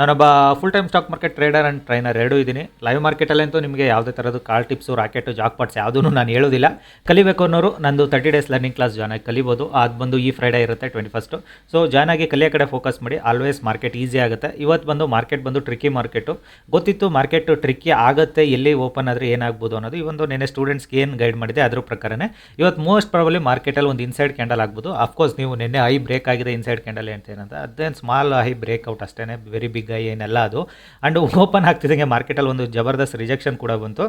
ನಾನೊಬ್ಬ full time stock market trader and trainer ಎರಡೂ ಇದ್ದೀನಿ ಲೈವ್ ಮಾರ್ಕೆಟಲ್ಲಂತೂ ನಿಮಗೆ ಯಾವುದೇ ಥರದ್ದು call tips rocket jackpots ಯಾವುದೂ ನಾನು ಹೇಳೋದಿಲ್ಲ. ಕಲಿಬೇಕು ಅನ್ನೋರು ನಂದು thirty days learning class join ಆಗಿ ಕಲಿಬೋದು. ಅದು ಬಂದು ಈ ಫ್ರೈಡೇ ಇರುತ್ತೆ ಟ್ವೆಂಟಿ ಫಸ್ಟು ಸೊ ಜಾಯ್ನ್ ಆಗಿ ಕಲಿಯೋ ಕಡೆ ಫೋಕಸ್ ಮಾಡಿ. ಆಲ್ವೇಸ್ ಮಾರ್ಕೆಟ್ ಈಸಿ ಆಗುತ್ತೆ. ಇವತ್ತು ಬಂದು ಮಾರ್ಕೆಟ್ ಬಂದು ಟ್ರಿಕ್ಕಿ ಮಾರ್ಕೆಟು ಗೊತ್ತಿತ್ತು ಮಾರ್ಕೆಟ್ ಟ್ರಿಕ್ಕಿ ಆಗುತ್ತೆ, ಎಲ್ಲಿ ಓಪನ್ ಆದರೆ ಏನಾಗ್ಬೋದು ಅನ್ನೋದು. ಈ ಒಂದು ನೆನೆ ಸ್ಟೂಡೆಂಟ್ಸ್ಗೆ ಏನು ಗೈಡ್ ಮಾಡಿದೆ, ಅದ್ರ ಪ್ರಕಾರನೇ. ಇವತ್ತು ಮೋಸ್ಟ್ ಪ್ರಾಬಲಿ ಮಾರ್ಕೆಟಲ್ಲಿ ಒಂದು ಇನ್ಸೈಡ್ ಕ್ಯಾಂಡಲ್ ಆಗ್ಬೋದು. ಅಫ್ಕೋರ್ಸ್ ನೀವು ನಿನ್ನೆ ಐ ಬ್ರೇಕ್ ಆಗಿದೆ ಇನ್ಸೈಡ್ ಕ್ಯಾಂಡಲ್ ಅಂತ ಏನಂತ. ಅದೇನು ಸ್ಮಾಲ್ ಐ ಬ್ರೇಕ್ ಔಟ್ ಅಷ್ಟೇ ವೆರಿ ಬಿಗ್ ಐ ಏನೆಲ್ಲ ಅದು. ಆ್ಯಂಡ್ ಓಪನ್ ಆಗ್ತಿದ್ದಂಗೆ ಮಾರ್ಕೆಟಲ್ಲಿ ಒಂದು ಜಬರ್ದಸ್ತ್ ರಿಜೆಕ್ಷನ್ ಕೂಡ ಬಂತು.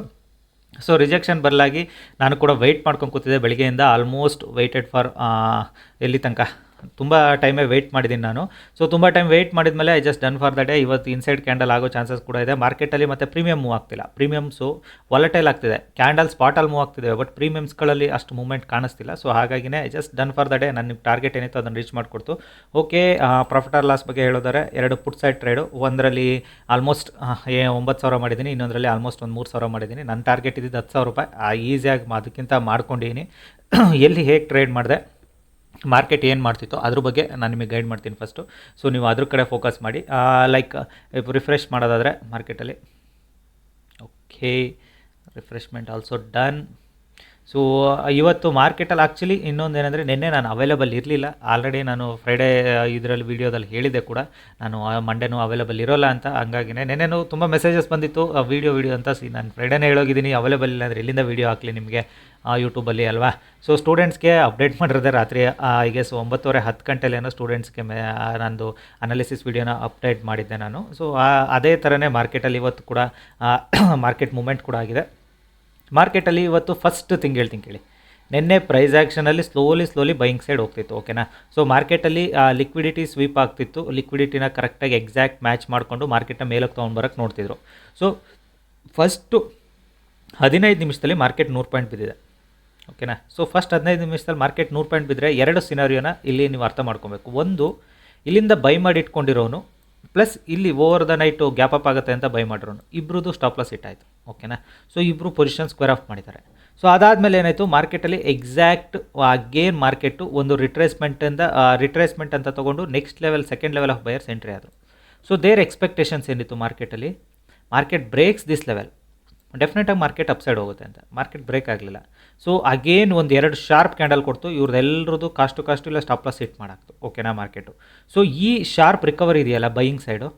ಸೊ ರಿಜೆಕ್ಷನ್ ಬರಲಾಗಿ ನಾನು ಕೂಡ ವೆಯ್ಟ್ ಮಾಡ್ಕೊಂಡು ಕೂತಿದ್ದೆ ಬೆಳಗ್ಗೆಯಿಂದ ಆಲ್ಮೋಸ್ಟ್ ವೆಯ್ಟೆಡ್ ಫಾರ್ ಎಲ್ಲಿ ತನಕ? ತುಂಬ ಟೈಮೇ ವೆಯ್ಟ್ ಮಾಡಿದ್ದೀನಿ ನಾನು. ಸೊ ತುಂಬ ಟೈಮ್ ವೆಯ್ಟ್ ಮಾಡಿದ್ಮೇಲೆ I just done for the day ಇವತ್ತು ಇನ್ಸೈಡ್ ಕ್ಯಾಂಡಲ್ ಆಗೋ ಚಾನ್ಸಸ್ ಕೂಡ ಇದೆ. ಮಾರ್ಕೆಟಲ್ಲಿ ಮತ್ತೆ ಪ್ರೀಮಿಯಮ್ ಮೂವ್ ಆಗ್ತಿಲ್ಲ. ಪ್ರೀಮಿಯಮ್ಸು ವಾಲಟೈಲ್ ಆಗ್ತಿದೆ. ಕ್ಯಾಂಡಲ್ ಸ್ಪಾಟಲ್ಲಿ ಮೂವ್ ಆಗ್ತಿದೆ ಬಟ್ ಪ್ರೀಮಿಯಮ್ಸ್ಗಳಲ್ಲಿ ಅಷ್ಟು ಮೂವ್ಮೆಂಟ್ ಕಾಣಿಸ್ತಿಲ್ಲ. ಸೊ ಹಾಗಾಗಿನೇ I just done for the day ನನ್ನ ಟಾರ್ಗೆಟ್ ಏನಿತ್ತು ಅದನ್ನು ರೀಚ್ ಮಾಡಿಕೊಡ್ತು. ಓಕೆ ಪ್ರಾಫಿಟ್ ಆರ್ ಲಾಸ್ ಬಗ್ಗೆ ಹೇಳೋದಾರೆ ಎರಡು ಪುಟ್ ಸೈಡ್ ಟ್ರೇಡು ಒಂದರಲ್ಲಿ ಆಲ್ಮೋಸ್ಟ್ ಏ, ಒಂಬತ್ತು ಸಾವಿರ ಮಾಡಿದ್ದೀನಿ ಇನ್ನೊಂದರಲ್ಲಿ ಆಲ್ಮೋಸ್ಟ್ ಒಂದು ಮೂರು ಸಾವಿರ ಮಾಡಿದ್ದೀನಿ ನನ್ನ ಟಾರ್ಗೆಟ್ ಇದ್ದಿದ್ದು ಹತ್ತು ಸಾವಿರ ರೂಪಾಯಿ. ಈಸಿಯಾಗಿ ಅದಕ್ಕಿಂತ ಮಾಡ್ಕೊಂಡಿದ್ದೀನಿ ಎಲ್ಲಿ ಹೇಗೆ ಟ್ರೇಡ್ ಮಾಡಿದೆ? ಮಾರ್ಕೆಟ್ ಏನು ಮಾಡ್ತಿತ್ತೋ ಅದ್ರ ಬಗ್ಗೆ ನಾನು ನಿಮಗೆ ಗೈಡ್ ಮಾಡ್ತೀನಿ ಫಸ್ಟು ಸೊ ನೀವು ಅದ್ರ ಕಡೆ ಫೋಕಸ್ ಮಾಡಿ. ಲೈಕ್ ರಿಫ್ರೆಶ್ ಮಾಡೋದಾದರೆ ಮಾರ್ಕೆಟಲ್ಲಿ okay refreshment also done so ಇವತ್ತು ಮಾರ್ಕೆಟಲ್ಲಿ ಆ್ಯಕ್ಚುಲಿ ಇನ್ನೊಂದು ಏನಂದರೆ ನಿನ್ನೆ ನಾನು ಅವೈಲೇಬಲ್ ಇರಲಿಲ್ಲ. ಆಲ್ರೆಡಿ ನಾನು ಫ್ರೈಡೇ ಇದರಲ್ಲಿ ವೀಡಿಯೋದಲ್ಲಿ ಹೇಳಿದೆ ಕೂಡ. ನಾನು ಮಂಡೇನೂ ಅವೈಲೇಬಲ್ ಇರೋಲ್ಲ ಅಂತ. ಹಂಗಾಗಿನೇ ನೆನ್ನೆನೂ ತುಂಬ ಮೆಸೇಜಸ್ ಬಂದಿತ್ತು. ವೀಡಿಯೋ ವೀಡಿಯೋ ಅಂತ ಸಿ, ನಾನು ಫ್ರೈಡೇನೇ ಹೇಳೋಗಿದ್ದೀನಿ. ಅವೈಲೇಬಲ್ ಇಲ್ಲ ಅಂದರೆ ಇಲ್ಲಿಂದ ವೀಡಿಯೋ ಹಾಕಲಿ ನಿಮಗೆ ಯೂಟ್ಯೂಬಲ್ಲಿ ಅಲ್ವಾ? ಸೊ ಸ್ಟೂಡೆಂಟ್ಸ್ಗೆ ಅಪ್ಡೇಟ್ ಮಾಡಿರೋದೆ ರಾತ್ರಿ ಈಗ ಸೊ ಒಂಬತ್ತುವರೆ ಹತ್ತು ಗಂಟೆಲೇನೋ ಸ್ಟೂಡೆಂಟ್ಸ್ಗೆ ಮೇ ನಂದು ಅನಾಲಿಸಿಸ್ ವೀಡಿಯೋನ ಅಪ್ಡೇಟ್ ಮಾಡಿದ್ದೆ ನಾನು. ಸೊ ಅದೇ ಥರನೇ ಮಾರ್ಕೆಟಲ್ಲಿ ಇವತ್ತು ಕೂಡ ಮಾರ್ಕೆಟ್ ಮೂಮೆಂಟ್ ಕೂಡ ಆಗಿದೆ. ಮಾರ್ಕೆಟಲ್ಲಿ ಇವತ್ತು ಫಸ್ಟ್ ತಿಂಗ್ ಹೇಳ್ತೀನಿ ಕೇಳಿ. ನಿನ್ನೆ ಪ್ರೈಸ್ ಆ್ಯಕ್ಷನಲ್ಲಿ ಸ್ಲೋಲಿ ಸ್ಲೋಲಿ ಬೈಯಿಂಗ್ ಸೈಡ್ ಹೋಗ್ತಿತ್ತು ಓಕೆನಾ ಸೊ ಮಾರ್ಕೆಟಲ್ಲಿ ಲಿಕ್ವಿಡಿಟಿ ಸ್ವೀಪ್ ಆಗ್ತಿತ್ತು. ಲಿಕ್ವಿಡಿಟಿನ ಕರೆಕ್ಟಾಗಿ ಎಕ್ಸಾಕ್ಟ್ ಮ್ಯಾಚ್ ಮಾಡಿಕೊಂಡು ಮಾರ್ಕೆಟ್ನ ಮೇಲಕ್ಕೆ ತೊಗೊಂಡು ಬರೋಕ್ಕೆ ನೋಡ್ತಿದ್ರು. ಸೊ ಫಸ್ಟು ಹದಿನೈದು ನಿಮಿಷದಲ್ಲಿ ಮಾರ್ಕೆಟ್ ನೂರು ಪಾಯಿಂಟ್ ಬಿದ್ದಿದೆ ಓಕೆನಾ ಸೊ ಫಸ್ಟ್ ಹದಿನೈದು ನಿಮಿಷದಲ್ಲಿ ಮಾರ್ಕೆಟ್ ನೂರು ಪಾಯಿಂಟ್ ಬಿದ್ದರೆ ಎರಡು ಸಿನಾರಿಯೋನ ಇಲ್ಲಿ ನೀವು ಅರ್ಥ ಮಾಡ್ಕೊಬೇಕು. ಒಂದು, ಇಲ್ಲಿಂದ ಬೈ ಮಾಡಿ ಇಟ್ಕೊಂಡಿರೋನು ಪ್ಲಸ್ ಇಲ್ಲಿ over the night gap up ಆಗುತ್ತೆ ಅಂತ ಬೈ ಮಾಡಿರೋನು. ಇಬ್ಬರದು ಸ್ಟಾಪ್ ಲಾಸ್ ಇಟ್ಟಾಯಿತು ಓಕೆನಾ? ಸೊ ಇಬ್ಬರು ಪೊಸಿಷನ್ ಸ್ಕ್ವೇರ್ ಆಫ್ ಮಾಡಿದ್ದಾರೆ. ಸೊ ಅದಾದಮೇಲೆ ಏನಾಯಿತು? ಮಾರ್ಕೆಟಲ್ಲಿ ಎಕ್ಸಾಕ್ಟ್ ಅಗೇನ್ ಮಾರ್ಕೆಟು ಒಂದು ರಿಟ್ರೇಸ್ಮೆಂಟಿಂದ ರಿಟ್ರೇಸ್ಮೆಂಟ್ ಅಂತ ತೊಗೊಂಡು next level second level of buyers entry ಆದರು. ಸೊ ದೇರ್ ಎಕ್ಸ್ಪೆಕ್ಟೇಷನ್ಸ್ ಏನಿತ್ತು ಮಾರ್ಕೆಟಲ್ಲಿ ಮಾರ್ಕೆಟ್ ಬ್ರೇಕ್ಸ್ ದಿಸ್ ಲೆವೆಲ್ ಡೆಫಿನೆಟಾಗಿ ಮಾರ್ಕೆಟ್ ಅಪ್ಸೈಡ್ ಹೋಗುತ್ತೆ ಅಂತ. ಮಾರ್ಕೆಟ್ ಬ್ರೇಕ್ ಆಗಲಿಲ್ಲ. ಸೊ ಅಗೇನ್ ಒಂದು ಎರಡು ಶಾರ್ಪ್ ಕ್ಯಾಂಡಲ್ ಕೊಡ್ತು. ಇವ್ರದ್ದೆಲ್ಲರದ್ದು ಕಾಸ್ಟು ಕಾಸ್ಟು ಕಾಸ್ಟ್ ಇಲ್ಲ ಸ್ಟಾಪ್ ಲಾಸ್ ಹಿಟ್ ಮಾಡಾಕ್ತು. ಓಕೆನಾ ಮಾರ್ಕೆಟು ಸೊ ಈ ಶಾರ್ಪ್ ರಿಕವರಿ ಇದೆಯಲ್ಲ ಬೈಯಿಂಗ್ ಸೈಡು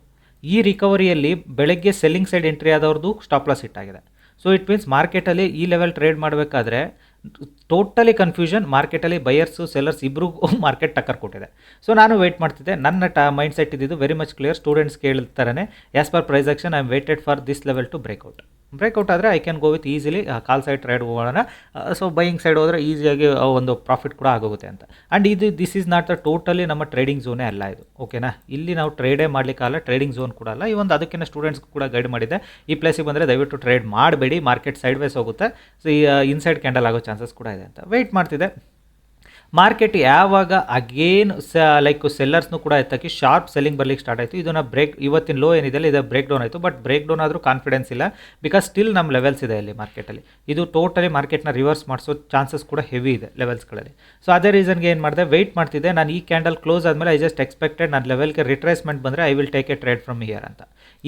ಈ ರಿಕವರಿಯಲ್ಲಿ ಬೆಳಗ್ಗೆ ಸೆಲ್ಲಿಂಗ್ ಸೈಡ್ ಎಂಟ್ರಿ ಆದವ್ರದ್ದು ಸ್ಟಾಪ್ ಲಾಸ್ ಹಿಟ್ ಆಗಿದೆ. ಸೊ ಇಟ್ ಮೀನ್ಸ್ ಮಾರ್ಕೆಟಲ್ಲಿ ಈ ಲೆವೆಲ್ ಟ್ರೇಡ್ ಮಾಡಬೇಕಾದ್ರೆ ಟೋಟಲಿ ಕನ್ಫ್ಯೂಷನ್ ಮಾರ್ಕೆಟಲ್ಲಿ ಬಯರ್ಸು ಸೆಲ್ಲರ್ಸ್ ಇಬ್ಬರಿಗೂ ಮಾರ್ಕೆಟ್ ಟಕ್ಕರ್ ಕೊಟ್ಟಿದೆ. ಸೊ ನಾನು ವೆಯ್ಟ್ ಮಾಡ್ತಿದ್ದೆ. ನನ್ನ ಟ ಮೈಂಡ್ ಸೆಟ್ ಇದ್ದಿದ್ದು ವೆರಿ ಮಚ್ ಕ್ಲಿಯರ್ ಸ್ಟೂಡೆಂಟ್ಸ್ ಕೇಳ್ತಾರೆ as per price action I am waited for this level to breakout breakout ಆದರೆ I can go with easily call side trade ಹೋಗೋಣ. ಸೊ ಬೈಯಿಂಗ್ ಸೈಡ್ ಹೋದರೆ ಈಸಿಯಾಗಿ ಒಂದು ಪ್ರಾಫಿಟ್ ಕೂಡ ಆಗೋಗುತ್ತೆ ಅಂತ. ಆ್ಯಂಡ್ ಇದು this is not the totally ನಮ್ಮ ಟ್ರೇಡಿಂಗ್ ಝೋನೇ ಅಲ್ಲ ಇದು. ಓಕೆನಾ ಇಲ್ಲಿ ನಾವು ಟ್ರೇಡೇ ಮಾಡಲಿಕ್ಕಲ್ಲ ಟ್ರೇಡಿಂಗ್ ಝೋನ್ ಕೂಡ ಅಲ್ಲ. ಈ ಒಂದು ಅದಕ್ಕಿಂತ ಸ್ಟೂಡೆಂಟ್ಸ್ ಕೂಡ ಗೈಡ್ ಮಾಡಿದೆ. ಈ ಪ್ಲೇಸಿಗೆ ಬಂದರೆ ದಯವಿಟ್ಟು ಟ್ರೇಡ್ ಮಾಡಬೇಡಿ ಮಾರ್ಕೆಟ್ ಸೈಡ್ ವೈಸ್ ಹೋಗುತ್ತೆ. ಸೊ ಈ ಇನ್ಸೈಡ್ ಕ್ಯಾಂಡಲ್ ಆಗೋ ಚಾನ್ಸಸ್ ಕೂಡ ಇದೆ ಅಂತ. ವೆಯ್ಟ್ ಮಾಡ್ತಿದ್ದೆ. ಮಾರ್ಕೆಟ್ ಯಾವಾಗ ಅಗೇನ್ ಸ ಲೈಕ್ ಸೆಲ್ಲರ್ಸ್ನು ಕೂಡ ಎತ್ತಕ್ಕೆ ಶಾರ್ಪ್ ಸೆಲ್ಲಿಂಗ್ ಬರ್ಲಿಕ್ಕೆ ಸ್ಟಾರ್ಟ್ ಆಯಿತು. ಇದನ್ನು ಬ್ರೇಕ್ ಇವತ್ತಿನ ಲೋ ಏನಿದೆ, ಇದು ಬ್ರೇಕ್ ಡೌನ್ ಆಯಿತು. ಬಟ್ ಬ್ರೇಕ್ ಡೌನ್ ಆದರೂ ಕಾನ್ಫಿಡೆನ್ಸ್ ಇಲ್ಲ. ಬಿಕಾಸ್ ಸ್ಟಿಲ್ ನಮ್ಮ ಲೆವೆಲ್ಸ್ ಇದೆ ಇಲ್ಲಿ ಮಾರ್ಕೆಟಲ್ಲಿ ಇದು ಟೋಟಲಿ ಮಾರ್ಕೆಟ್ನ ರಿವರ್ಸ್ ಮಾಡಿಸೋ ಚಾನ್ಸಸ್ ಕೂಡ ಹೆವಿ ಇದೆ ಲೆವೆಲ್ಸ್ಗಳಲ್ಲಿ ಸೊ ಅದೇ ರೀಸನ್ಗೆ ಏನು ಮಾಡಿದೆ ವೆಯ್ಟ್ ಮಾಡ್ತಿದ್ದೆ. ನಾನು ಈ ಕ್ಯಾಂಡಲ್ ಕ್ಲೋಸ್ ಆದಮೇಲೆ ಐ ಜಸ್ಟ್ ಎಕ್ಸ್ಪೆಕ್ಟೆಡ್ ನನ್ನ ಲೆವೆಲ್ಗೆ ರಿಟ್ರೇಸ್ಮೆಂಟ್ ಬಂದರೆ I will take a trade from here ಅಂತ.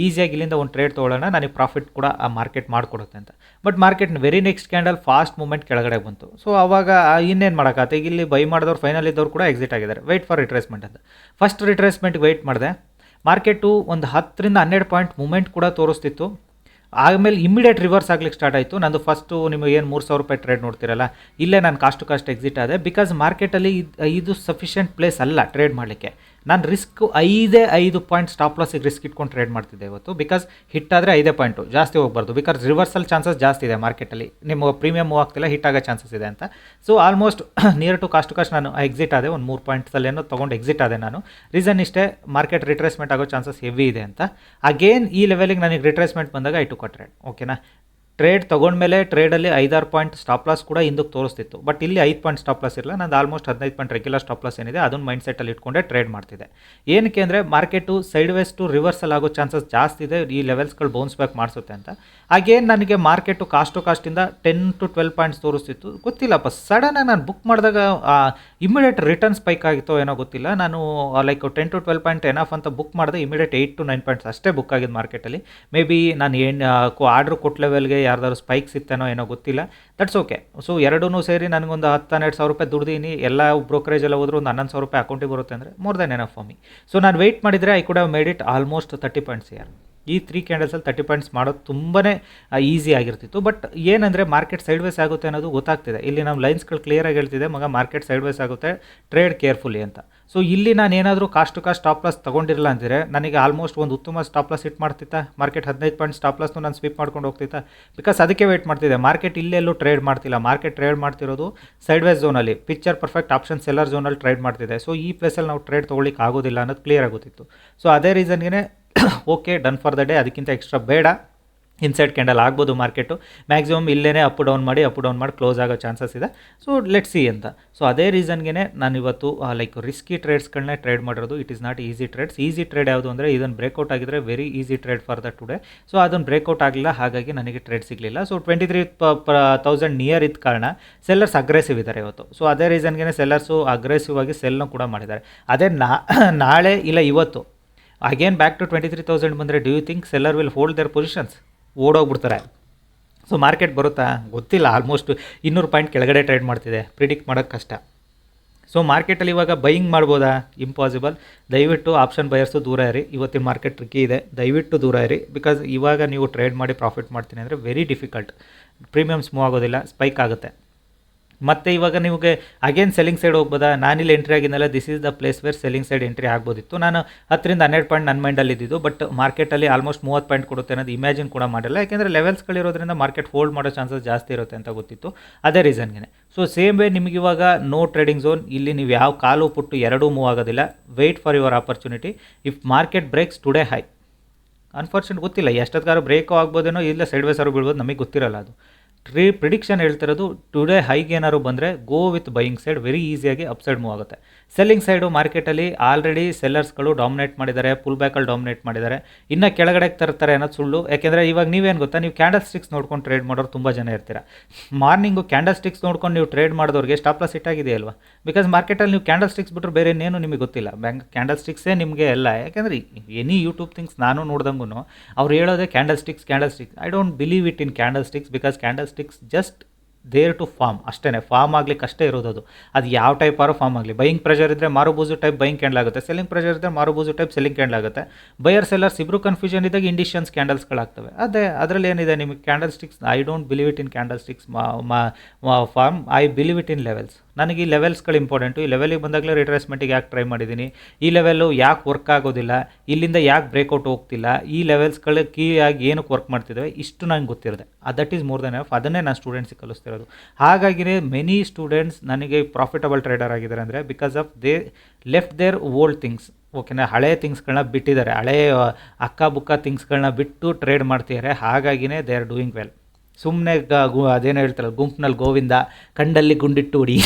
ಈಸಿಯಾಗಿ ಇಲ್ಲಿಂದ ಒಂದು ಟ್ರೇಡ್ ತೊಗೊಳ್ಳೋಣ, ನನಗೆ ಪ್ರಾಫಿಟ್ ಕೂಡ ಆ ಮಾರ್ಕೆಟ್ ಮಾಡಿಕೊಡುತ್ತೆ ಅಂತ. But market very next candle fast movement ಕೆಳಗಡೆ ಬಂತು. ಸೊ ಅವಾಗ ಇನ್ನೇನು ಮಾಡೋಕ್ಕಾಗುತ್ತೆ? ಇಲ್ಲಿ ಬೈ ಮಾಡಿದವ್ರು ಫೈನಲ್ ಇದ್ದವ್ರು ಕೂಡ ಎಕ್ಸಿಟ್ ಆಗಿದ್ದಾರೆ. ವೆಯ್ಟ್ ಫಾರ್ ರಿಟ್ರೇಸ್ಮೆಂಟ್ ಅಂತ. ಫಸ್ಟ್ ರಿಟ್ರೇಸ್ಮೆಂಟ್ಗೆ ವೆಯ್ಟ್ ಮಾಡಿದೆ. ಮಾರ್ಕೆಟು ಒಂದು ಹತ್ತರಿಂದ ಹನ್ನೆರಡು ಪಾಯಿಂಟ್ ಮೂಮೆಂಟ್ ಕೂಡ ತೋರಿಸ್ತಿತ್ತು. ಆಮೇಲೆ ಇಮಿಡಿಯೇಟ್ ರಿವರ್ಸ್ ಆಗ್ಲಿಕ್ಕೆ ಸ್ಟಾರ್ಟ್ ಆಯಿತು. ನಂದು ಫಸ್ಟು ನಿಮಗೆ ಏನು ಮೂರು ಸಾವಿರ ರೂಪಾಯಿ ಟ್ರೇಡ್ ನೋಡ್ತಿರಲ್ಲ, ಇಲ್ಲೇ ನಾನು ಕಾಸ್ಟ್ ಟು ಕಾಸ್ಟ್ ಎಕ್ಸಿಟ್ ಆದೆ. ಬಿಕಾಸ್ ಮಾರ್ಕೆಟಲ್ಲಿ ಇದು ಸಫಿಷಿಯೆಂಟ್ ಪ್ಲೇಸ್ ಅಲ್ಲ ಟ್ರೇಡ್ ಮಾಡಲಿಕ್ಕೆ. ನಾನು ರಿಸ್ಕ್ ಐದೇ ಐದು ಪಾಯಿಂಟ್ ಸ್ಟಾಪ್ ಲಾಸಿಗೆ ರಿಸ್ಕ್ ಇಟ್ಕೊಂಡು ಟ್ರೇಡ್ ಮಾಡ್ತಿದ್ದೆ ಇವತ್ತು. ಬಿಕಾಸ್ ಹಿಟ್ ಆದರೆ ಐದೇ ಪಾಯಿಂಟು, ಜಾಸ್ತಿ ಹೋಗ್ಬಾರ್ದು. ಬಿಕಾಸ್ ರಿವರ್ಸಲ್ ಚಾನ್ಸಸ್ ಜಾಸ್ತಿ ಇದೆ ಮಾರ್ಕೆಟಲ್ಲಿ ನಿಮ್ಮ ಪ್ರೀಮಿಯಮ್ ಮೂವ್ ಆಗ್ತಿಲ್ಲ ಹಿಟ್ ಆಗೋ ಚಾನ್ಸಸ್ ಇದೆ ಅಂತ. So almost near to cost cost ನಾನು ಎಕ್ಸಿಟ್ ಆದೆ, ಒಂದು ಮೂರು ಪಾಯಿಂಟ್ಸಲ್ಲೇನೋ ತೊಗೊಂಡು ಎಕ್ಸಿಟ್ ಆದೆ ನಾನು. ರೀಸನ್ ಇಷ್ಟೇ ಮಾರ್ಕೆಟ್ ರಿಟ್ರೇಸ್ಮೆಂಟ್ ಆಗೋ ಚಾನ್ಸಸ್ ಹೆವಿ ಇದೆ ಅಂತ. ಅಗೇನ್ ಈ ಲೆವೆಲಿಗೆ ನನಗೆ ರಿಟ್ರೇಸ್ಮೆಂಟ್ ಬಂದಾಗ ಐ ಟು ಟ್ರೇಡ್ ಓಕೆನಾ ಟ್ರೇಡ್ ತೊಗೊಂಡ್ಮೇಲೆ ಟ್ರೇಡಲ್ಲಿ ಐದಾರು ಪಾಯಿಂಟ್ ಸ್ಟಾಪ್ ಲಾಸ್ ಕೂಡ ಹಿಂದಕ್ಕೆ ತೋರಿಸ್ತಿತ್ತು. ಬಟ್ ಇಲ್ಲಿ ಐದು ಪಾಯಿಂಟ್ ಸ್ಟಾಪ್ ಲಾಸ್ ಇರಲ್ಲ ನಾನು ಆಲ್ಮೋಸ್ಟ್ ಹದಿನೈದು ಪಾಯಿಂಟ್ ರೆಗ್ಯುಲರ್ ಸ್ಟಾಪ್ ಲಾಸ್ ಏನಿದೆ, ಅದನ್ನು ಮೈಂಡ್ ಸೆಟ್ಟಲ್ಲಿ ಇಟ್ಕೊಂಡೆ ಟ್ರೇಡ್ ಮಾಡ್ತಿದೆ ಏನಕ್ಕೆ ಅಂದರೆ market side ways to reversal ಆಗೋ ಚಾನ್ಸಸ್ ಜಾಸ್ತಿ ಇದೆ. ಈ ಲೆವೆಲ್ಸ್ಗಳು ಬೌನ್ಸ್ ಬ್ಯಾಕ್ ಮಾಡಿಸುತ್ತೆ ಅಂತ. ಹಾಗೇನು ನನಗೆ ಮಾರ್ಕೆಟು ಕಾಸ್ಟ್ ಕಾಸ್ಟಿಂದ ಟೆನ್ ಟು ಟ್ವೆಲ್ ಪಾಯಿಂಟ್ಸ್ ತೋರಿಸ್ತಿತ್ತು. ಗೊತ್ತಿಲ್ಲಪ್ಪ ಸಡನ್ನಾಗಿ ನಾನು ಬುಕ್ ಮಾಡಿದಾಗ ಇಮಿಡಿಯೇಟ್ ರಿಟರ್ನ್ ಸ್ಪೈಕ್ ಆಗಿತ್ತೋ ಏನೋ ಗೊತ್ತಿಲ್ಲ. ನಾನು like ten to twelve point enough ಅಂತ ಬುಕ್ ಮಾಡಿದೆ immediate eight to nine points ಅಷ್ಟೇ ಬುಕ್ ಆಗಿದ್ದು ಮಾರ್ಕೆಟಲ್ಲಿ ಮೇ ಬಿ ನಾನು ಏನು ಆರ್ಡ್ರ್ ಕೊಟ್ಟ ಲೆವೆಲ್ಗೆ ಯಾರ್ದಾದ್ರು ಸ್ಪೈಕ್ಸ್ ಇತ್ತೇನೋ ಏನೋ ಗೊತ್ತಿಲ್ಲ. ದಟ್ಸ್ ಓಕೆ ಸೊ ಎರಡೂ ಸೇರಿ ನನಗೊಂದು ಹತ್ತು ಹನ್ನೆರಡು ಸಾವಿರ ರೂಪಾಯಿ ದುಡ್ದೀನಿ ಎಲ್ಲ ಬ್ರೋಕರೇಜ್ ಎಲ್ಲ ಹೋದ್ರು ಒಂದು ಹನ್ನೊಂದು ಸಾವಿರ ರೂಪಾಯಿ ಅಕೌಂಟಿಗೆ ಬರುತ್ತೆ ಅಂದರೆ more then enough for me so ನಾನು ವೆಯ್ಟ್ ಮಾಡಿದರೆ I could have made it almost thirty points ಯಾರು ಈ ತ್ರೀ ಕ್ಯಾಂಡಲ್ಸಲ್ಲಿ ತರ್ಟಿ ಪಾಯಿಂಟ್ಸ್ ಮಾಡೋದು ತುಂಬಾ ಈಸಿ ಆಗಿರ್ತಿತ್ತು. ಬಟ್ ಏನಂದರೆ ಮಾರ್ಕೆಟ್ ಸೈಡ್ ವೇಸ್ ಆಗುತ್ತೆ ಅನ್ನೋದು ಗೊತ್ತಾಗ್ತಿದೆ. ಇಲ್ಲಿ ನಾವು ಲೈನ್ಸ್ಗಳು ಕ್ಲಿಯರಾಗಿ ಹೇಳ್ತಿದೆ, ಮಗ ಮಾರ್ಕೆಟ್ ಸೈಡ್ ವೇಸ್ ಆಗುತ್ತೆ ಟ್ರೇಡ್ ಕೇರ್ಫುಲಿ ಅಂತ. ಸೊ ಇಲ್ಲಿ ನಾನು ಏನಾದರೂ ಕಾಸ್ಟ್ ಕಾಸ್ಟ್ ಸ್ಟಾಪ್ ಲಾಸ್ ತೊಗೊಂಡಿರಲ್ಲ ಅಂದರೆ ನನಗೆ ಆಲ್ಮೋಸ್ಟ್ ಒಂದು ಉತ್ತಮ ಸ್ಟಾಪ್ ಲಾಸ್ ಹಿಟ್ ಮಾಡ್ತಿತ್ತಾ? ಮಾರ್ಕೆಟ್ ಹದಿನೈದು ಪಾಯಿಂಟ್ ಸ್ಟಾಪ್ ಲಾಸ್ನು ನಾನು ಸ್ವೀಪ್ ಮಾಡ್ಕೊಂಡು ಹೋಗ್ತಿತ್ತಾ? ಬಿಕಾಸ್ ಅದಕ್ಕೆ ವೇಟ್ ಮಾಡ್ತಿದ್ದೆ ಮಾರ್ಕೆಟ್ ಇಲ್ಲೆಲ್ಲೂ ಟ್ರೇಡ್ ಮಾಡ್ತಿಲ್ಲ. ಮಾರ್ಕೆಟ್ ಟ್ರೇಡ್ ಮಾಡ್ತಿರೋದು ಸೈಡ್ ವೈಸ್ ಝೋನಲ್ಲಿ ಪಿಕ್ಚರ್ ಪರ್ಫೆಕ್ಟ್ ಆಪ್ಷನ್ ಸೆಲ್ಲರ್ ಝೋನಲ್ಲಿ ಟ್ರೇಡ್ ಮಾಡ್ತಿದೆ. ಸೊ ಈ ಪ್ಲೇಸಲ್ಲಿ ನಾವು ಟ್ರೇಡ್ ತೊಗೊಳ್ಳಿಕ್ಕೆ ಆಗೋದಿಲ್ಲ ಅನ್ನೋದು ಕ್ಲಿಯರ್ ಆಗುತ್ತಿತ್ತು ಸೊ ಅದೇ ರೀಸನ್ಗೆ okay done for the day ಅದಕ್ಕಿಂತ ಎಕ್ಸ್ಟ್ರಾ ಬೇಡ. ಇನ್ಸೈಡ್ ಕ್ಯಾಂಡಲ್ ಆಗ್ಬೋದು ಮಾರ್ಕೆಟು ಮ್ಯಾಕ್ಸಿಮಮ್ ಇಲ್ಲೇ ಅಪ್ ಡೌನ್ ಮಾಡಿ ಅಪ್ ಡೌನ್ ಮಾಡಿ ಕ್ಲೋಸ್ ಆಗೋ ಚಾನ್ಸಸ್ ಇದೆ. ಸೊ ಲೆಟ್ ಸಿ ಅಂತ. ಸೊ ಅದೇ ರೀಸನ್ಗೆ ನಾನು ಇವತ್ತು ಲೈಕ್ ರಿಸ್ಕಿ ಟ್ರೇಡ್ಸ್ಗಳನ್ನೇ ಟ್ರೇಡ್ ಮಾಡಿರೋದು. It is not easy trades easy trade ಯಾವುದು ಅಂದರೆ ಇದನ್ನು ಬ್ರೇಕೌಟ್ ಆಗಿದ್ರೆ very easy trade for the today so ಅದನ್ನು ಬ್ರೇಕೌಟ್ ಆಗಲಿಲ್ಲ. ಹಾಗಾಗಿ ನನಗೆ ಟ್ರೇಡ್ ಸಿಗಲಿಲ್ಲ. So twenty three thousand near ಇದ್ದ ಕಾರಣ ಸೆಲ್ಲರ್ಸ್ ಅಗ್ರೆಸಿವ್ ಇದ್ದಾರೆ ಇವತ್ತು. ಸೊ ಅದೇ ರೀಸನ್ಗೆ ಸೆಲ್ಲರ್ಸು ಅಗ್ರೆಸಿವ್ ಆಗಿ ಸೆಲ್ನ ಕೂಡ ಮಾಡಿದ್ದಾರೆ. ಅದೇ ನಾಳೆ ಇಲ್ಲ ಇವತ್ತು. Again back to twenty three thousand ಬಂದರೆ do you think seller will hold their positions ಓಡೋಗ್ಬಿಡ್ತಾರೆ. So market ಬರುತ್ತಾ? ಗೊತ್ತಿಲ್ಲ ಆಲ್ಮೋಸ್ಟ್ ಇನ್ನೂರು ಪಾಯಿಂಟ್ ಕೆಳಗಡೆ ಟ್ರೇಡ್ ಮಾಡ್ತಿದೆ. ಪ್ರಿಡಿಕ್ಟ್ ಮಾಡೋಕ್ಕೆ ಕಷ್ಟ. ಸೊ ಮಾರ್ಕೆಟಲ್ಲಿ ಇವಾಗ ಬೈಯಿಂಗ್ ಮಾಡ್ಬೋದಾ? ಇಂಪಾಸಿಬಲ್ ದಯವಿಟ್ಟು ಆಪ್ಷನ್ ಬಯರ್ಸು ದೂರ ಇರಿ. ಇವತ್ತಿನ ಮಾರ್ಕೆಟ್ ಟ್ರಿಕ್ಕಿ ಇದೆ. ದಯವಿಟ್ಟು ದೂರ ಇರಿ. ಬಿಕಾಸ್ ಇವಾಗ ನೀವು ಟ್ರೇಡ್ ಮಾಡಿ ಪ್ರಾಫಿಟ್ ಮಾಡ್ತೀನಿ ಅಂದರೆ ವೆರಿ ಡಿಫಿಕಲ್ಟ್ ಪ್ರೀಮಿಯಮ್ಸ್ ಮೂವ್ ಆಗೋದಿಲ್ಲ. ಸ್ಪೈಕ್ ಆಗುತ್ತೆ. ಮತ್ತು ಇವಾಗ ನಿಮಗೆ ಅಗೇನ್ ಸೆಲ್ಲಿಂಗ್ ಸೈಡ್ ಹೋಗ್ಬೋದಾ? ನಾನಿಲ್ಲಿ entry ಆಗಿದ್ದಲ್ಲ this is the place where selling side entry ಆಗ್ಬೋದಿತ್ತು. ನಾನು ಹತ್ತರಿಂದ ಹನ್ನೆರಡು ಪಾಯಿಂಟ್ ನನ್ನ ಮೈಂಡಲ್ಲಿ ಇದ್ದಿದ್ದು ಬಟ್ ಮಾರ್ಕೆಟಲ್ಲಿ ಆಲ್ಮೋಸ್ಟ್ ಮೂವತ್ತು ಪಾಯಿಂಟ್ ಕೊಡುತ್ತೆ ಅನ್ನೋದು ಇಮ್ಯಾಜಿನ್ ಕೂಡ ಮಾಡಿಲ್ಲ. ಯಾಕೆಂದರೆ ಲೆವೆಲ್ಸ್ಗಳಿರೋದ್ರಿಂದ ಮಾರ್ಕೆಟ್ ಹೋಲ್ಡ್ ಮಾಡೋ ಚಾನ್ಸಸ್ ಜಾಸ್ತಿ ಇರುತ್ತೆ ಅಂತ ಗೊತ್ತಿತ್ತು. ಅದೇ ರೀಸನ್ಗೆ ಸೊ ಸೇಮ್ ವೇ ನಿಮಗೆ ಇವಾಗ ನೋ ಟ್ರೇಡಿಂಗ್ ಝೋನ್ ಇಲ್ಲಿ ನೀವು ಯಾವ ಕಾಲು ಪುಟ್ಟು ಎರಡೂ ಮೂವ್ ಆಗೋದಿಲ್ಲ. Wait for your opportunity if market breaks today high unfortunate ಗೊತ್ತಿಲ್ಲ ಎಷ್ಟೊತ್ತಾರು ಬ್ರೇಕು ಆಗ್ಬೋದೇನೋ ಇಲ್ಲ ಸೈಡ್ ವೇಸಾರು ಬೀಳ್ಬೋದು, ನಮಗೆ ಗೊತ್ತಿರಲ್ಲ ಅದು. ಟ್ರೀ ಪ್ರಿಡಿಕ್ಷನ್ ಹೇಳ್ತಿರೋದು ಟುಡೇ ಹೈಗೆ ಏನಾದ್ರು ಬಂದರೆ go with buying side very ಈಸಿಯಾಗಿ ಅಪ್ಸೈಡ್ ಮೂವ್ ಆಗುತ್ತೆ. ಸೆಲ್ಲಿಂಗ್ ಸೈಡು ಮಾರ್ಕೆಟಲ್ಲಿ ಆಲ್ರೆಡಿ ಸೆಲ್ಲರ್ಸ್ಗಳು ಡಾಮಿನೇಟ್ ಮಾಡಿದ್ದಾರೆ ಪುಲ್ ಬ್ಯಾಕಲ್ಲಿ ಡಾಮಿನೇಟ್ ಮಾಡಿದ್ದಾರೆ. ಇನ್ನು ಕೆಳಗಡೆ ತರ್ತಾರೆ ಅನ್ನೋದು ಸುಳ್ಳು. ಯಾಕೆಂದರೆ ಇವಾಗ ನೀವೇನು ಗೊತ್ತಾ, ನೀವು ಕ್ಯಾಂಡಲ್ ಸ್ಟಿಕ್ಸ್ ನೋಡ್ಕೊಂಡು ಟ್ರೇಡ್ ಮಾಡೋರು ತುಂಬ ಜನ ಇರ್ತೀರ. ಮಾರ್ನಿಂಗು ಕ್ಯಾಂಡಲ್ ಸ್ಟಿಕ್ಸ್ ನೋಡ್ಕೊಂಡು ನೀವು ಟ್ರೇಡ್ ಮಾಡಿದವ್ರಿಗೆ ಸ್ಟಾಪ್ ಲಾಸ್ ಇಟ್ಟಾಗಿದೆಯಲ್ವಾ ಬಿಕಾಸ್ ಮಾರ್ಕೆಟಲ್ಲಿ ನೀವು ಕ್ಯಾಂಡಲ್ ಸ್ಟಿಕ್ಸ್ ಬಿಟ್ಟರೆ ಬೇರೆ ಇನ್ನೇನು ನಿಮಗೆ ಗೊತ್ತಿಲ್ಲ. ಬ್ಯಾಂಕ್ ಕ್ಯಾಂಡಲ್ ಸ್ಟಿಕ್ಸೇ ನಿಮಗೆ ಎಲ್ಲ ಯಾಕೆಂದರೆ ಎನಿ ಯೂಟ್ಯೂಬ್ ಥಿಂಗ್ಸ್ ನಾನು ನೋಡ್ದಂಗೂ ಅವ್ರು ಹೇಳೋದೇ candlesticks candlesticks I don't believe it in candlesticks because candlesticks just there to form ಅಷ್ಟೇ ಫಾರ್ಮ್ ಆಗ್ಲಿಕ್ಕೆ ಅಷ್ಟೇ ಇರೋದು ಅದು. ಅದು ಯಾವ ಟೈಪ್ ಆರೋ ಫಾರ್ಮ್ ಆಗಲಿ. ಬೈಯಿಂಗ್ ಪ್ರೆಷರ್ ಇದ್ದರೆ ಮಾರುಬೂಜು ಟೈಪ್ ಬೈಯಿಂಗ್ ಕ್ಯಾಂಡಲ್ ಆಗುತ್ತೆ. ಸೆಲ್ಲಿಂಗ್ ಪ್ರೆಷರ್ ಇದ್ದರೆ ಮಾರುಬೂಜು ಟೈಪ್ ಸೆಲ್ಲಿಂಗ್ ಕ್ಯಾಂಡಲ್ ಆಗುತ್ತೆ. ಬೈಯರ್ ಸೆಲ್ಲರ್ಸ್ ಇಬ್ಬರು ಕನ್ಫ್ಯೂಷನ್ ಇದ್ದಾಗ ಇಂಡಿಷನ್ಸ್ ಕ್ಯಾಂಡಲ್ಸ್ಗಳಾಗ್ತವೆ ಅದೇ ಅದರಲ್ಲಿ ಏನಿದೆ ನಿಮಗೆ candlesticks I don't believe it in candlesticks form I believe it in levels ನನಗೆ ಈ ಲೆವೆಲ್ಸ್ಗಳು ಇಂಪಾರ್ಟೆಂಟು ಈ ಲೆವೆಲಿಗೆ ಬಂದಾಗಲೇ ರಿಟ್ರೇಸ್ಮೆಂಟಿಗೆ ಯಾಕೆ ಟ್ರೈ ಮಾಡಿದ್ದೀನಿ? ಈ ಲೆವೆಲ್ಲು ಯಾಕೆ ವರ್ಕ್ ಆಗೋದಿಲ್ಲ? ಇಲ್ಲಿಂದ ಯಾಕೆ ಬ್ರೇಕೌಟ್ ಹೋಗ್ತಿಲ್ಲ? ಈ ಲೆವೆಲ್ಸ್ಗಳು ಕೀ ಆಗಿ ಏನಕ್ಕೆ ವರ್ಕ್ ಮಾಡ್ತಿದ್ದಾವೆ? ಇಷ್ಟು ನಂಗೆ ಗೊತ್ತಿರದೆ. That is more than F ಅದನ್ನೇ ನಾನು ಸ್ಟೂಡೆಂಟ್ಸಿಗೆ ಕಲಿಸ್ತಿರೋದು. ಹಾಗಾಗಿನೇ ಮೆನಿ ಸ್ಟೂಡೆಂಟ್ಸ್ ನನಗೆ ಪ್ರಾಫಿಟಬಲ್ ಟ್ರೇಡರ್ ಆಗಿದ್ದಾರೆ ಅಂದರೆ because of they left their old things ಓಕೆನಾ ಹಳೆ ಥಿಂಗ್ಸ್ಗಳನ್ನ ಬಿಟ್ಟಿದ್ದಾರೆ. ಹಳೆ ಅಕ್ಕ, ಬುಕ್ಕ ಥಿಂಗ್ಸ್ಗಳನ್ನ ಬಿಟ್ಟು ಟ್ರೇಡ್ ಮಾಡ್ತಿದ್ದಾರೆ. ಹಾಗಾಗಿನೇ ದೇ ಆರ್ ಡೂಯಿಂಗ್ ವೆಲ್ ಸುಮ್ಮನೆ ಗು ಅದೇನೋ ಹೇಳ್ತಾರಲ್ಲ, ಗುಂಪಿನಲ್ಲಿ ಗೋವಿಂದ ಕಂಡಲ್ಲಿ ಗುಂಡಿಟ್ಟು ಹುಡಿ.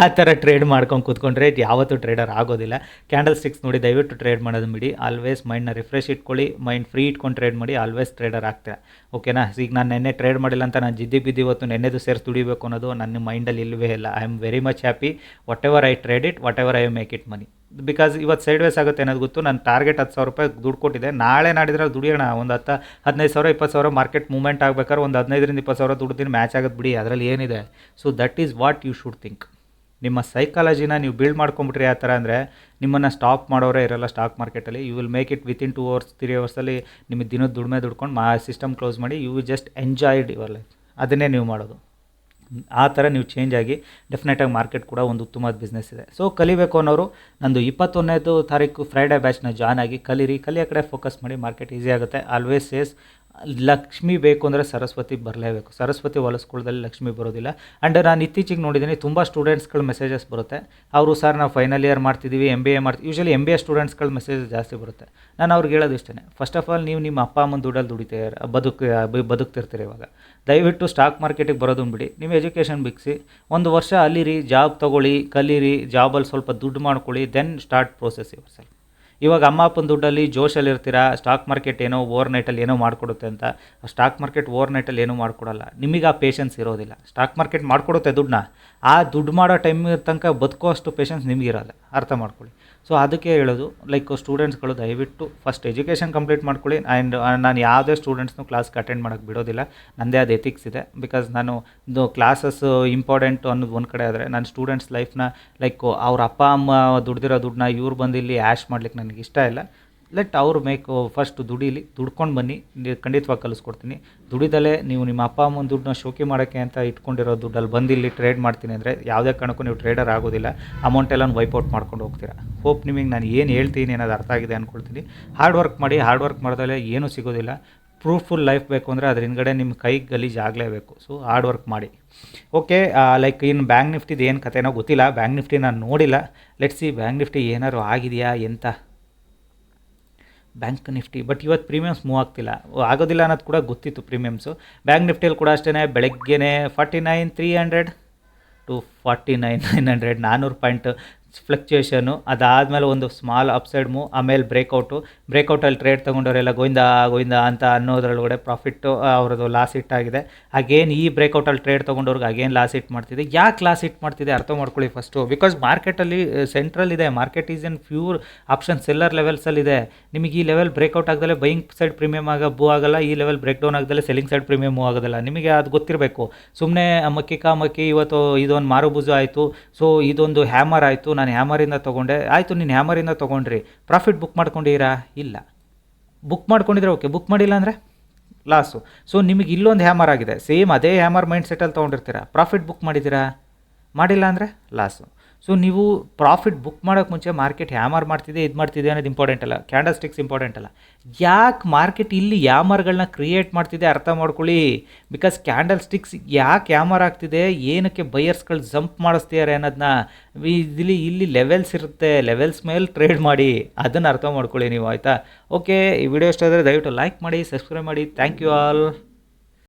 ಆ ಥರ ಟ್ರೇಡ್ ಮಾಡ್ಕೊಂಡು ಕೂತ್ಕೊಂಡ್ರೆ ಯಾವತ್ತೂ ಟ್ರೇಡರ್ ಆಗೋದಿಲ್ಲ. ಕ್ಯಾಂಡಲ್ ಸ್ಟಿಕ್ಸ್ ನೋಡಿ ದಯವಿಟ್ಟು ಟ್ರೇಡ್ ಮಾಡೋದು ಬಿಡಿ. ಆಲ್ವೇಸ್ ಮೈಂಡ್ನ ರಿಫ್ರೆಶ್ ಇಟ್ಕೊಳ್ಳಿ ಮೈಂಡ್ ಫ್ರೀ ಇಟ್ಕೊಂಡು ಟ್ರೇಡ್ ಮಾಡಿ ಆಲ್ವೇಸ್ ಟ್ರೇಡರ್ ಆಗ್ತೀರಾ. ಓಕೆನಾ ಈಗ ನಾನು ನೆನ್ನೆ ಟ್ರೇಡ್ ಮಾಡಿಲ್ಲ ಅಂತ ನಾನು ಜಿದ್ದಿ ಬಿದ್ದಿ ಇವತ್ತು ನೆನ್ನೆದು ಸೇರಿ ದುಡಿಬೇಕು ಅನ್ನೋದು ನನ್ನ ಮೈಂಡಲ್ಲಿ ಇಲ್ಲವೇ ಇಲ್ಲ. I am very much happy whatever I trade it whatever I make it money because ಇವತ್ತು ಸೈಡ್ ವೇಸ್ ಆಗುತ್ತೆ ಅನ್ನೋದು ಗೊತ್ತು. ನಾನು ಟಾರ್ಗೆಟ್ ಹತ್ತು ಸಾವಿರ ರೂಪಾಯಿ ದುಡ್ಡು ಕೊಟ್ಟಿದ್ದೆ. ನಾಳೆ ನಾಡಿದ್ರಲ್ಲಿ ದುಡಿಯೋಣ. ಒಂದು ಹತ್ತು, ಹದಿನೈದು ಸಾವಿರ, ಇಪ್ಪತ್ತು ಸಾವಿರ ಮಾರ್ಕೆಟ್ ಮೂವ್ಮೆಂಟ್ ಆಗ್ಬೇಕಾದ್ರೆ ಒಂದು ಹದಿನೈದರಿಂದ ಇಪ್ಪತ್ತು ಸಾವಿರ ದುಡ್ದಿನ ಮ್ಯಾಚ್ ಆಗೋದು ಬಿಡಿ. ಅದರಲ್ಲಿ ಏನಿದೆ? So that is what you should think ನಿಮ್ಮ ಸೈಕಾಲಜಿನ ನೀವು ಬಿಲ್ಡ್ ಮಾಡ್ಕೊಂಬಿಟ್ರಿ ಆ ಥರ ಅಂದರೆ, ನಿಮ್ಮನ್ನು ಸ್ಟಾಪ್ ಮಾಡೋರೇ ಇರೋಲ್ಲ ಸ್ಟಾಕ್ ಮಾರ್ಕೆಟಲ್ಲಿ you will make it within two hours three ಅವರ್ಸಲ್ಲಿ ನಿಮ್ಮ ದಿನದ ದುಡಿಮೆ ದುಡ್ಕೊಂಡು ಮಾ ಸಿಸ್ಟಮ್ ಕ್ಲೋಸ್ ಮಾಡಿ you will just enjoyed your life ಅದನ್ನೇ ನೀವು ಮಾಡೋದು. ಆ ಥರ ನೀವು ಚೇಂಜ್ ಆಗಿ ಡೆಫಿನೆಟಾಗಿ ಮಾರ್ಕೆಟ್ ಕೂಡ ಒಂದು ಉತ್ತಮವಾದ ಬಿಸ್ನೆಸ್ ಇದೆ. ಸೊ ಕಲಿಬೇಕು ಅನ್ನೋರು ನಂದು ಇಪ್ಪತ್ತೊಂದನೇದು ತಾರೀಕು ಫ್ರೈಡೇ ಬ್ಯಾಚ್ನ ಜಾಯ್ನ್ ಆಗಿ ಕಲೀರಿ. ಕಲಿಯೋ ಕಡೆ ಫೋಕಸ್ ಮಾಡಿ ಮಾರ್ಕೆಟ್ ಈಸಿ ಆಗುತ್ತೆ. ಆಲ್ವೇಸ್ ಸೇಸ್ ಲಕ್ಷ್ಮಿ ಬೇಕು ಅಂದರೆ ಸರಸ್ವತಿ ಬರಲೇಬೇಕು. ಸರಸ್ವತಿ ಹೊಲಸ್ಕೊಳ್ಳದಲ್ಲಿ ಲಕ್ಷ್ಮಿ ಬರೋದಿಲ್ಲ. ಆ್ಯಂಡ್ ನಾನು ಇತ್ತೀಚೆಗೆ ನೋಡಿದ್ದೀನಿ ತುಂಬ ಸ್ಟೂಡೆಂಟ್ಸ್ಗಳ ಮೆಸೇಜಸ್ ಬರುತ್ತೆ. ಅವರು, ಸರ್, ನಾವು ಫೈನಲ್ ಇಯರ್ ಮಾಡ್ತಿದ್ದೀವಿ ಎಂ ಬಿ ಎ ಮಾಡ್ತೀವಿ ಯೂಶಲಿ ಎಂ ಬಿ ಎ ಸ್ಟೂಡೆಂಟ್ಸ್ಗಳ ಮೆಸೇಜ್ ಜಾಸ್ತಿ ಬರುತ್ತೆ. ನಾನು ಅವ್ರಿಗೆ ಹೇಳೋದು ಇಷ್ಟೇ ಫಸ್ಟ್ ಆಫ್ ಆಲ್ ನೀವು ನಿಮ್ಮ ಅಪ್ಪ, ಅಮ್ಮನ ದುಡ್ಡಲ್ಲಿ ದುಡಿತೀರ ಬದುಕು ಬದುಕ್ತಿರ್ತೀರಿ ಇವಾಗ. ದಯವಿಟ್ಟು ಸ್ಟಾಕ್ ಮಾರ್ಕೆಟಿಗೆ ಬರೋದು ಬಿಡಿ. ನಿಮ್ಮ ಎಜುಕೇಷನ್ ಬಿಗಿಸಿ, ಒಂದು ವರ್ಷ ಅಲ್ಲಿರಿ ಜಾಬ್ ತೊಗೊಳ್ಳಿ, ಕಲೀರಿ ಜಾಬಲ್ಲಿ ಸ್ವಲ್ಪ ದುಡ್ಡು ಮಾಡ್ಕೊಳ್ಳಿ then start process yourself ಇವಾಗ ಅಮ್ಮ ಅಪ್ಪನ ದುಡ್ಡಲ್ಲಿ ಜೋಶಲ್ಲಿ ಇರ್ತೀರಾ ಸ್ಟಾಕ್ ಮಾರ್ಕೆಟ್ ಏನೋ ಓವರ್ ನೈಟಲ್ಲಿ ಏನೋ ಮಾಡಿಕೊಡುತ್ತೆ ಅಂತ. ಸ್ಟಾಕ್ ಮಾರ್ಕೆಟ್ ಓವರ್ ನೈಟಲ್ಲಿ ಏನೂ ಮಾಡಿಕೊಡಲ್ಲ. ನಿಮಗೆ ಆ ಪೇಷನ್ಸ್ ಇರೋದಿಲ್ಲ. ಸ್ಟಾಕ್ ಮಾರ್ಕೆಟ್ ಮಾಡಿಕೊಡುತ್ತೆ ದುಡ್ಡನ್ನ. ಆ ದುಡ್ಡು ಮಾಡೋ ಟೈಮ್ ತನಕ ಬದುಕೋ ಅಷ್ಟು ಪೇಷನ್ಸ್ ನಿಮಗಿರಲ್ಲ. ಅರ್ಥ ಮಾಡ್ಕೊಳ್ಳಿ. ಸೊ ಅದಕ್ಕೆ ಹೇಳೋದು ಲೈಕ್ ಸ್ಟೂಡೆಂಟ್ಸ್ಗಳು ದಯವಿಟ್ಟು ಫಸ್ಟ್ ಎಜುಕೇಷನ್ ಕಂಪ್ಲೀಟ್ ಮಾಡ್ಕೊಳ್ಳಿ. ಆ್ಯಂಡ್ ನಾನು ಯಾವುದೇ ಸ್ಟೂಡೆಂಟ್ಸ್ನು ಕ್ಲಾಸ್ಗೆ ಅಟೆಂಡ್ ಮಾಡೋಕ್ಕೆ ಬಿಡೋದಿಲ್ಲ. ನನ್ನದೇ ಅದು ಎಥಿಕ್ಸ್ ಇದೆ. ಬಿಕಾಸ್ ನಾನು ಇದು ಕ್ಲಾಸಸ್ ಇಂಪಾರ್ಟೆಂಟ್ ಅನ್ನೋದು ಒಂದು ಕಡೆ ಆದರೆ, ನಾನು ಸ್ಟೂಡೆಂಟ್ಸ್ ಲೈಫ್ನ ಲೈಕ್ ಅವ್ರ ಅಪ್ಪ, ಅಮ್ಮ ದುಡ್ದಿರೋ ದುಡ್ಡನ್ನ ಇವ್ರು ಬಂದಿಲ್ಲಿ ಆ್ಯಶ್ ಮಾಡ್ಲಿಕ್ಕೆ ನನಗೆ ಇಷ್ಟ ಇಲ್ಲ. ಲೆಟ್ ಅವ್ರು ಮೇಕ್ ಫಸ್ಟ್ ದುಡೀಲಿ, ದುಡ್ಕೊಂಡು ಬನ್ನಿ ಖಂಡಿತವಾಗಿ ಕಲಿಸ್ಕೊಡ್ತೀನಿ. ದುಡಿದಲ್ಲೇ ನೀವು ನಿಮ್ಮ ಅಪ್ಪ ಅಮ್ಮನ ದುಡ್ಡನ್ನ ಶೋಕಿ ಮಾಡೋಕ್ಕೆ ಅಂತ ಇಟ್ಕೊಂಡಿರೋ ದುಡ್ಡಲ್ಲಿ ಬಂದು ಇಲ್ಲಿ ಟ್ರೇಡ್ ಮಾಡ್ತೀನಿ ಅಂದರೆ ಯಾವುದೇ ಕಾರಣಕ್ಕೂ ನೀವು ಟ್ರೇಡರ್ ಆಗೋದಿಲ್ಲ. ಅಮೌಂಟ್ ಎಲ್ಲ ವೈಪೌಟ್ ಮಾಡ್ಕೊಂಡು ಹೋಗ್ತೀರಾ. ಹೋಪ್ ನಿಮಗೆ ನಾನು ಏನು ಹೇಳ್ತೀನಿ ಅನ್ನೋದು ಅರ್ಥ ಆಗಿದೆ ಅಂದ್ಕೊಳ್ತೀನಿ ಹಾರ್ಡ್ ವರ್ಕ್ ಮಾಡಿ ಹಾರ್ಡ್ ವರ್ಕ್ ಮಾಡಿದಲ್ಲೇ ಏನೂ ಸಿಗೋದಿಲ್ಲ. ಪ್ರೂಫ್ಫುಲ್ ಲೈಫ್ ಬೇಕು ಅಂದರೆ ಅದ್ರ ಹಿಂದ್ಗಡೆ ನಿಮ್ಮ ಕೈ ಗಲೀಜು ಆಗಲೇಬೇಕು. ಸೊ ಹಾರ್ಡ್ ವರ್ಕ್ ಮಾಡಿ. ಓಕೆ ಲೈಕ್ ಇನ್ನು ಬ್ಯಾಂಕ್ ನಿಫ್ಟಿದು ಏನು ಕಥೆನೋ ಗೊತ್ತಿಲ್ಲ. ಬ್ಯಾಂಕ್ ನಿಫ್ಟಿ ನಾನು ನೋಡಿಲ್ಲ. ಲೆಟ್ಸಿ ಬ್ಯಾಂಕ್ ನಿಫ್ಟಿ ಏನಾದ್ರು ಆಗಿದೆಯಾ, ಎಂತ? ಬ್ಯಾಂಕ್ ನಿಫ್ಟಿ, ಬಟ್ ಇವತ್ತು ಪ್ರೀಮಿಯಮ್ಸ್ ಮೂವ್ ಆಗ್ತಿಲ್ಲ. ಆಗೋದಿಲ್ಲ ಅನ್ನೋದು ಕೂಡ ಗೊತ್ತಿತ್ತು ಪ್ರೀಮಿಯಮ್ಸು. ಬ್ಯಾಂಕ್ ನಿಫ್ಟಿಯಲ್ಲಿ ಕೂಡ ಅಷ್ಟೇ ಬೆಳಗ್ಗೆನೇ forty nine three hundred two forty nine nine hundred ನಾನ್ನೂರು ಪಾಯಿಂಟ್ ಫ್ಲಕ್ಚುಯೇಷನು ಅದಾದಮೇಲೆ ಒಂದು ಸ್ಮಾಲ್ ಅಪ್ಸೈಡ್ ಮೂ ಆಮೇಲೆ ಬ್ರೇಕೌಟು ಬ್ರೇಕೌಟಲ್ಲಿ ಟ್ರೇಡ್ ತೊಗೊಂಡವರೆಲ್ಲ ಗೋವಿಂದ ಗೋವಿಂದ ಅಂತ ಅನ್ನೋದ್ರೊಳಗಡೆ ಪ್ರಾಫಿಟ್ಟು ಅವ್ರದ್ದು ಲಾಸ್ ಹಿಟ್ ಆಗಿದೆ. ಅಗೇನ್ ಈ ಬ್ರೇಕೌಟಲ್ಲಿ ಟ್ರೇಡ್ ತೊಗೊಂಡವ್ರಿಗೆ ಅಗೇನ್ ಲಾಸ್ ಹಿಟ್ ಮಾಡ್ತಿದೆ. ಯಾಕೆ ಲಾಸ್ ಹಿಟ್ ಮಾಡ್ತಿದೆ ಅರ್ಥ ಮಾಡ್ಕೊಳ್ಳಿ ಫಸ್ಟು ಬಿಕಾಸ್ ಮಾರ್ಕೆಟಲ್ಲಿ ಸೆಂಟ್ರಲ್ ಇದೆ market is in pure option seller ಲೆವೆಲ್ಸಲ್ಲಿದೆ ನಿಮಗೆ ಈ ಲೆವೆಲ್ ಬ್ರೇಕೌಟ್ ಆಗದಲ್ಲೇ ಬೈಯಿಂಗ್ ಸೈಡ್ ಪ್ರೀಮಿಯಮ್ ಆಗ ಬೂ ಆಗಲ್ಲ, ಈ ಲೆವೆಲ್ ಬ್ರೇಕ್ ಡೌನ್ ಆಗದಲ್ಲೇ ಸೆಲ್ಲಿಂಗ್ ಸೈಡ್ ಪ್ರೀಮಿಯಮ್ ಆಗೋದಿಲ್ಲ. ನಿಮಗೆ ಅದು ಗೊತ್ತಿರಬೇಕು. ಸುಮ್ಮನೆ ಮಕ್ಕಿ ಕಾಮಕ್ಕಿ ಇವತ್ತು ಇದೊಂದು ಮಾರುಬುಜು ಆಯಿತು. ಸೊ ಇದೊಂದು ಹ್ಯಾಮರ್ ಆಯಿತು. ನಾನು ಹ್ಯಾಮರಿಂದ ತೊಗೊಂಡೆ. ಆಯಿತು, ನೀನು ಹ್ಯಾಮರಿಂದ ತೊಗೊಂಡ್ರಿ. ಪ್ರಾಫಿಟ್ ಬುಕ್ ಮಾಡ್ಕೊಂಡಿರಾ? ಇಲ್ಲ. ಬುಕ್ ಮಾಡ್ಕೊಂಡಿದ್ರೆ ಓಕೆ ಬುಕ್ ಮಾಡಿಲ್ಲ ಅಂದರೆ ಲಾಸು ಸೊ ನಿಮಗೆ ಇಲ್ಲೊಂದು ಹ್ಯಾಮರ್ ಆಗಿದೆ. ಸೇಮ್ ಅದೇ ಹ್ಯಾಮರ್ ಮೈಂಡ್ ಸೆಟಲ್ಲಿ ತೊಗೊಂಡಿರ್ತೀರಾ. ಪ್ರಾಫಿಟ್ ಬುಕ್ ಮಾಡಿದ್ದೀರಾ? ಮಾಡಿಲ್ಲ ಅಂದರೆ ಲಾಸು ಸೊ ನೀವು ಪ್ರಾಫಿಟ್ ಬುಕ್ ಮಾಡೋಕ್ಕೆ ಮುಂಚೆ ಮಾರ್ಕೆಟ್ ಹ್ಯಾಮರ್ ಮಾಡ್ತಿದೆ, ಇದು ಮಾಡ್ತಿದೆ ಅನ್ನೋದು ಇಂಪಾರ್ಟೆಂಟ್ ಅಲ್ಲ. ಕ್ಯಾಂಡಲ್ ಸ್ಟಿಕ್ಸ್ ಇಂಪಾರ್ಟೆಂಟ್ ಅಲ್ಲ. ಯಾಕೆ ಮಾರ್ಕೆಟ್ ಇಲ್ಲಿ ಯಾಮರ್ಗಳನ್ನ ಕ್ರಿಯೇಟ್ ಮಾಡ್ತಿದೆ ಅರ್ಥ ಮಾಡ್ಕೊಳ್ಳಿ. ಬಿಕಾಸ್ ಕ್ಯಾಂಡಲ್ ಸ್ಟಿಕ್ಸ್ ಯಾಕೆ ಯಾಮರ್ ಆಗ್ತಿದೆ, ಏನಕ್ಕೆ ಬೈಯರ್ಸ್ಗಳು ಜಂಪ್ ಮಾಡಿಸ್ತಿದ್ದಾರೆ ಅನ್ನೋದನ್ನ ಇಲ್ಲಿ ಇಲ್ಲಿ ಲೆವೆಲ್ಸ್ ಇರುತ್ತೆ ಲೆವೆಲ್ಸ್ ಮೇಲೆ ಟ್ರೇಡ್ ಮಾಡಿ, ಅದನ್ನು ಅರ್ಥ ಮಾಡ್ಕೊಳ್ಳಿ ನೀವು, ಆಯಿತಾ? ಓಕೆ ಈ ವಿಡಿಯೋ ಇಷ್ಟ ಆದರೆ ದಯವಿಟ್ಟು ಲೈಕ್ ಮಾಡಿ ಸಬ್ಸ್ಕ್ರೈಬ್ ಮಾಡಿ. Thank you all